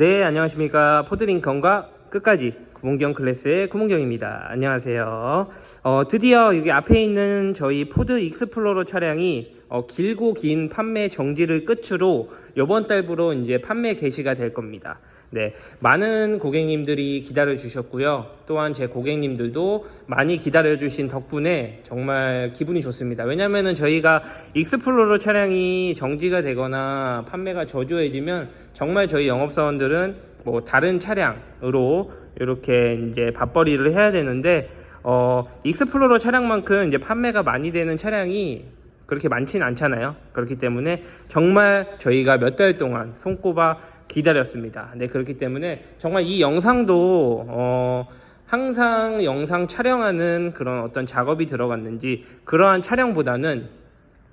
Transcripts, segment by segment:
네, 안녕하십니까. 포드링컨과 끝까지 구문경 클래스의 구문경입니다. 안녕하세요. 어, 드디어 여기 앞에 있는 저희 포드 익스플로러 차량이 어, 길고 긴 판매 정지를 끝으로 이번 달부로 이제 판매 개시가 될 겁니다. 네, 많은 고객님들이 기다려 주셨고요. 또한 제 고객님들도 많이 기다려 주신 덕분에 정말 기분이 좋습니다. 왜냐면은 저희가 익스플로러 차량이 정지가 되거나 판매가 저조해지면 정말 저희 영업사원들은 뭐 다른 차량으로 이렇게 이제 밥벌이를 해야 되는데 어, 익스플로러 차량만큼 이제 판매가 많이 되는 차량이 그렇게 많지는 않잖아요. 그렇기 때문에 정말 저희가 몇 달 동안 손꼽아 기다렸습니다. 네, 그렇기 때문에 정말 이 영상도 어, 항상 영상 촬영하는 그런 어떤 작업이 들어갔는지 그러한 촬영보다는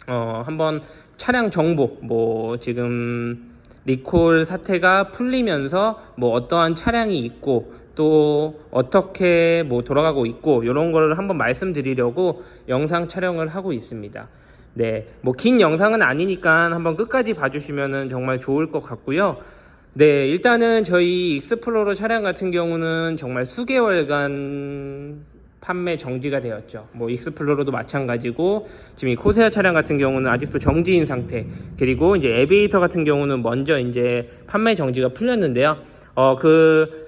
어, 한번 차량 정보 뭐 지금 리콜 사태가 풀리면서 뭐 어떠한 차량이 있고 또 어떻게 뭐 돌아가고 있고 이런 거를 한번 말씀드리려고 영상 촬영을 하고 있습니다. 네, 뭐 긴 영상은 아니니까 한번 끝까지 봐주시면 정말 좋을 것 같고요. 네, 일단은 저희 익스플로러 차량 같은 경우는 정말 수개월간 판매 정지가 되었죠. 뭐 익스플로러도 마찬가지고 지금 이 코세아 차량 같은 경우는 아직도 정지인 상태. 그리고 이제 에비에이터 같은 경우는 먼저 이제 판매 정지가 풀렸는데요. 어 그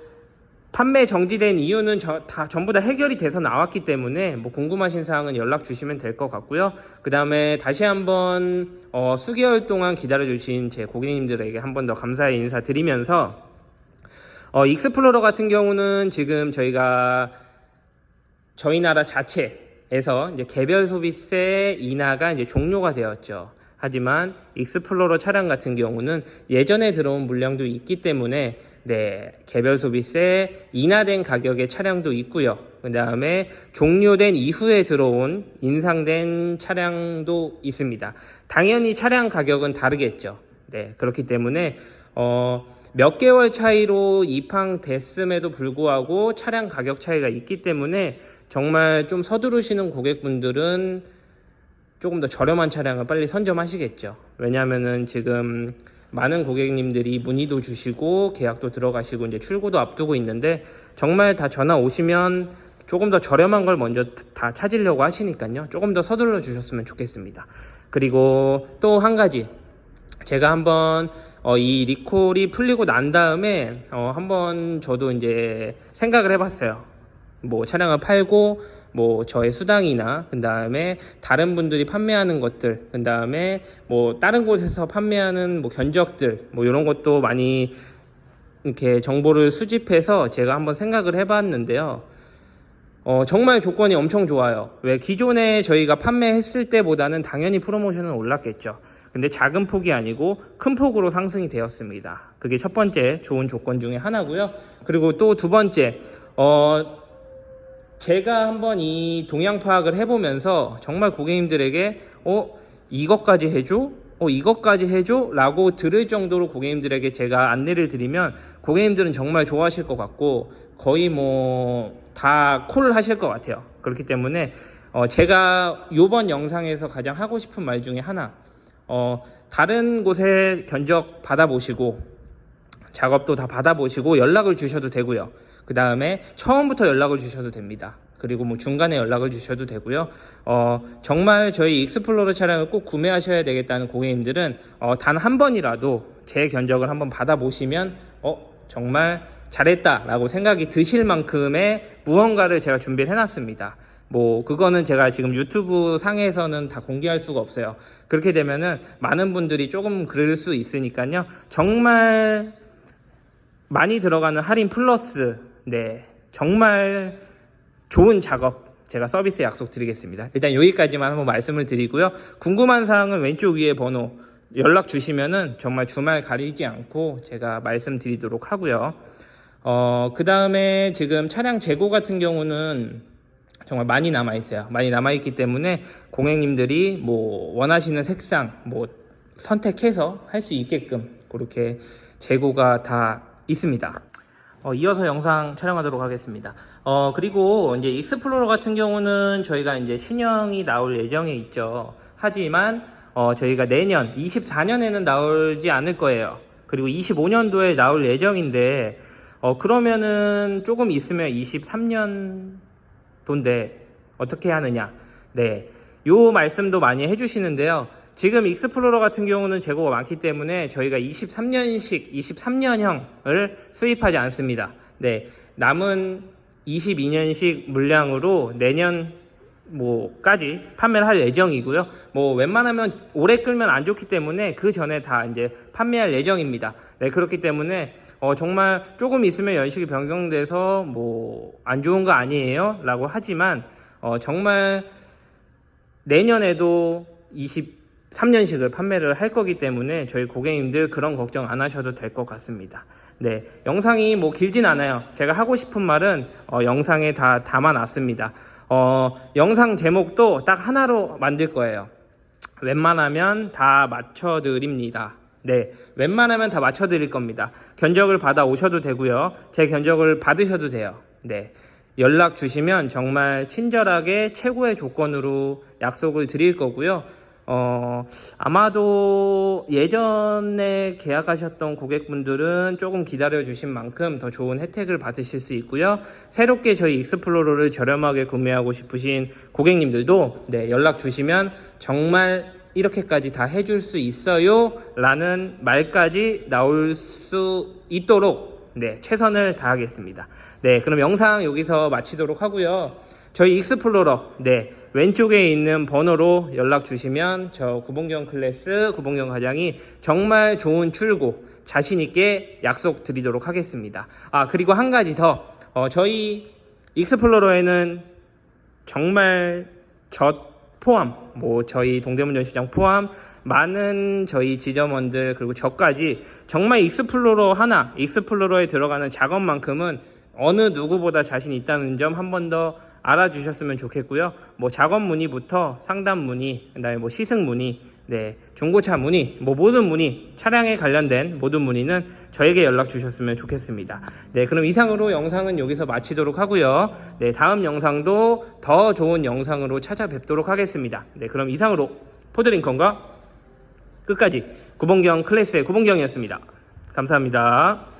판매 정지된 이유는 저, 다 전부 다 해결이 돼서 나왔기 때문에 뭐 궁금하신 사항은 연락 주시면 될 것 같고요. 그 다음에 다시 한번 어, 수개월 동안 기다려주신 제 고객님들에게 한 번 더 감사의 인사 드리면서 어, 익스플로러 같은 경우는 지금 저희가 저희 나라 자체에서 이제 개별 소비세 인하가 이제 종료가 되었죠. 하지만 익스플로러 차량 같은 경우는 예전에 들어온 물량도 있기 때문에 네, 개별 소비세 인하된 가격의 차량도 있고요. 그 다음에 종료된 이후에 들어온 인상된 차량도 있습니다. 당연히 차량 가격은 다르겠죠. 네, 그렇기 때문에 어, 몇 개월 차이로 입항됐음에도 불구하고 차량 가격 차이가 있기 때문에 정말 좀 서두르시는 고객분들은 조금 더 저렴한 차량을 빨리 선점하시겠죠. 왜냐하면은 지금 많은 고객님들이 문의도 주시고 계약도 들어가시고 이제 출고도 앞두고 있는데 정말 다 전화 오시면 조금 더 저렴한 걸 먼저 다 찾으려고 하시니까요. 조금 더 서둘러 주셨으면 좋겠습니다. 그리고 또 한 가지 제가 한번 어, 이 리콜이 풀리고 난 다음에 어, 한번 저도 이제 생각을 해봤어요. 뭐 차량을 팔고 뭐 저의 수당이나 그 다음에 다른 분들이 판매하는 것들 그 다음에 뭐 다른 곳에서 판매하는 뭐 견적들 뭐 이런 것도 많이 이렇게 정보를 수집해서 제가 한번 생각을 해봤는데요. 어, 정말 조건이 엄청 좋아요. 왜 기존에 저희가 판매했을 때보다는 당연히 프로모션은 올랐겠죠. 근데 작은 폭이 아니고 큰 폭으로 상승이 되었습니다. 그게 첫 번째 좋은 조건 중에 하나고요. 그리고 또 두 번째, 어, 제가 한번 이 동향 파악을 해보면서 정말 고객님들에게 어 이것까지 해줘? 어 이것까지 해줘? 라고 들을 정도로 고객님들에게 제가 안내를 드리면 고객님들은 정말 좋아하실 것 같고 거의 뭐 다 콜을 하실 것 같아요. 그렇기 때문에 어 제가 요번 영상에서 가장 하고 싶은 말 중에 하나 어 다른 곳에 견적 받아보시고 작업도 다 받아보시고 연락을 주셔도 되고요. 그 다음에 처음부터 연락을 주셔도 됩니다. 그리고 뭐 중간에 연락을 주셔도 되고요. 어, 정말 저희 익스플로러 차량을 꼭 구매하셔야 되겠다는 고객님들은 어, 단 한 번이라도 제 견적을 한번 받아보시면 어, 정말 잘했다라고 생각이 드실 만큼의 무언가를 제가 준비를 해놨습니다. 뭐 그거는 제가 지금 유튜브 상에서는 다 공개할 수가 없어요. 그렇게 되면은 많은 분들이 조금 그럴 수 있으니까요. 정말 많이 들어가는 할인 플러스 네 정말 좋은 작업 제가 서비스 약속 드리겠습니다. 일단 여기까지만 한번 말씀을 드리고요. 궁금한 사항은 왼쪽 위에 번호 연락 주시면은 정말 주말 가리지 않고 제가 말씀드리도록 하고요. 어, 그 다음에 지금 차량 재고 같은 경우는 정말 많이 남아 있어요. 많이 남아 있기 때문에 고객님들이 뭐 원하시는 색상 뭐 선택해서 할 수 있게끔 그렇게 재고가 다 있습니다. 어, 이어서 영상 촬영하도록 하겠습니다. 어, 그리고 이제 익스플로러 같은 경우는 저희가 이제 신형이 나올 예정에 있죠. 하지만 어, 저희가 내년 24년에는 나오지 않을 거예요. 그리고 25년도에 나올 예정인데 어 그러면은 조금 있으면 23년도인데 어떻게 하느냐? 네. 요 말씀도 많이 해주시는데요. 지금 익스플로러 같은 경우는 재고가 많기 때문에 저희가 23년식, 23년형을 수입하지 않습니다. 네. 남은 22년식 물량으로 내년 뭐까지 판매를 할 예정이고요. 뭐 웬만하면 오래 끌면 안 좋기 때문에 그 전에 다 이제 판매할 예정입니다. 네, 그렇기 때문에 어 정말 조금 있으면 연식이 변경돼서 뭐 안 좋은 거 아니에요? 라고 하지만 어 정말 내년에도 23년식을 판매를 할 거기 때문에 저희 고객님들 그런 걱정 안 하셔도 될 것 같습니다. 네, 영상이 뭐 길진 않아요. 제가 하고 싶은 말은 어, 영상에 다 담아놨습니다. 어, 영상 제목도 딱 하나로 만들 거예요. 웬만하면 다 맞춰드립니다. 네, 웬만하면 다 맞춰드릴 겁니다. 견적을 받아 오셔도 되고요. 제 견적을 받으셔도 돼요. 네. 연락 주시면 정말 친절하게 최고의 조건으로 약속을 드릴 거고요. 어, 아마도 예전에 계약하셨던 고객분들은 조금 기다려 주신 만큼 더 좋은 혜택을 받으실 수 있고요. 새롭게 저희 익스플로러를 저렴하게 구매하고 싶으신 고객님들도 네, 연락 주시면 정말 이렇게까지 다 해줄 수 있어요 라는 말까지 나올 수 있도록 네, 최선을 다하겠습니다. 네, 그럼 영상 여기서 마치도록 하고요. 저희 익스플로러, 네, 왼쪽에 있는 번호로 연락 주시면 저 구봉경 클래스, 구봉경 과장이 정말 좋은 출고, 자신 있게 약속 드리도록 하겠습니다. 아, 그리고 한 가지 더, 어, 저희 익스플로러에는 정말 저 포함, 뭐 저희 동대문 전시장 포함 많은 저희 지점원들 그리고 저까지 정말 익스플로러 하나, 익스플로러에 들어가는 작업만큼은 어느 누구보다 자신 있다는 점 한 번 더 알아주셨으면 좋겠고요. 뭐 작업 문의부터 상담 문의, 그다음에 뭐 시승 문의, 네 중고차 문의, 뭐 모든 문의, 차량에 관련된 모든 문의는 저에게 연락 주셨으면 좋겠습니다. 네, 그럼 이상으로 영상은 여기서 마치도록 하고요. 네, 다음 영상도 더 좋은 영상으로 찾아뵙도록 하겠습니다. 네, 그럼 이상으로 포드링컨과 끝까지 구봉경 클래스의 구봉경이었습니다. 감사합니다.